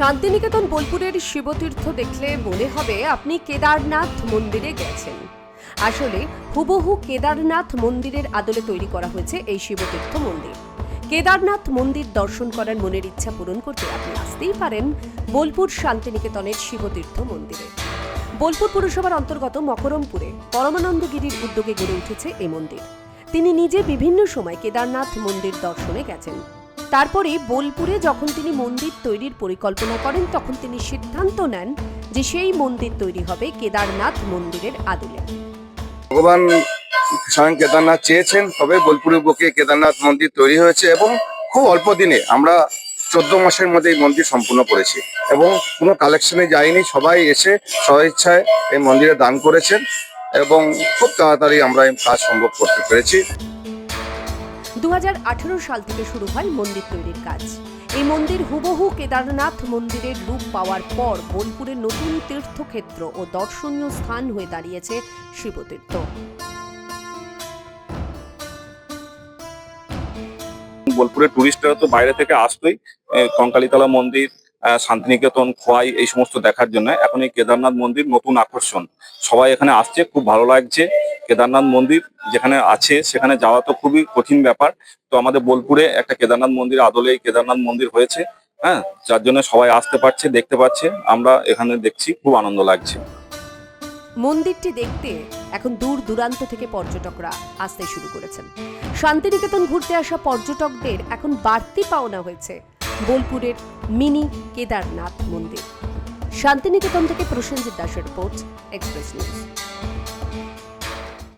শান্তিনিকেতন বোলপুরের শিবতীর্থ দেখলে মনে হবে আপনি কেদারনাথ মন্দিরে গেছেন। আসলে হুবহু কেদারনাথ মন্দিরের আদলে তৈরি করা হয়েছে এই শিবতীর্থ মন্দির। কেদারনাথ মন্দির দর্শন করার মনের ইচ্ছা পূরণ করতে আপনি আসতেই পারেন বোলপুর শান্তিনিকেতনের শিবতীর্থ মন্দিরে। বোলপুর পুরসভার অন্তর্গত মকরমপুরে পরমানন্দগিরির উদ্যোগে গড়ে উঠেছে এই মন্দির। তিনি নিজে বিভিন্ন সময় কেদারনাথ মন্দির দর্শনে গেছেন। তারপরে বোলপুরে যখন তিনি মন্দির তৈরির পরিকল্পনা করেন, তখন তিনি সিদ্ধান্ত নেন যে সেই মন্দির তৈরি হবে কেদারনাথ মন্দিরের আদলে। ভগবান স্বয়ং কেদারনাথ চেয়েছেন তবে বোলপুরের বুকে কেদারনাথ মন্দির তৈরি হয়েছে এবং খুব অল্প দিনে আমরা চোদ্দ মাসের মধ্যে এই মন্দির সম্পূর্ণ করেছি এবং কোনো কালেকশনে যায়নি সবাই এসে স্বইচ্ছায় এই মন্দিরে দান করেছেন এবং খুব তাড়াতাড়ি আমরা এই কাজ সম্ভব করতে পেরেছি। দু হাজার আঠারো সাল থেকে শুরু হয় মন্দির তৈরির কাজ। এই মন্দির হুবহু কেদারনাথ মন্দিরের রূপ পাওয়ার পর বোলপুরের নতুন তীর্থক্ষেত্র ও দর্শনীয় স্থান হয়ে দাঁড়িয়েছে শিবতীর্থ। বোলপুরের টুরিস্টরা তো বাইরে থেকে আসতোই কঙ্কালীতলা মন্দির শান্তিনিকেতন, খোয়াই এই সমস্ত দেখার জন্য। এখন এই কেদারনাথ মন্দির নতুন আকর্ষণ। সবাই এখানে আসছে, খুব ভালো লাগছে। কেদারনাথ মন্দির যেখানে আছে, সেখানে যাওয়া তো খুবই কঠিন ব্যাপার। তো আমাদের বোলপুরে একটা কেদারনাথ মন্দির আদলে কেদারনাথ মন্দির হয়েছে হ্যাঁ? যার জন্য সবাই আসতে পারছে, দেখতে পাচ্ছে আমরা এখানে দেখছি, খুব আনন্দ লাগছে। মন্দিরটি দেখতে এখন দূর দূরান্ত থেকে পর্যটকরা আসতে শুরু করেছেন। শান্তিনিকেতন ঘুরতে আসা পর্যটকদের এখন বাড়তি পাওনা হয়েছে বোলপুরের মিনি কেদারনাথ মন্দির। শান্তিনিকেতন থেকে প্রসেনজিৎ দাসের রিপোর্ট, এক্সপ্রেস নিউজ।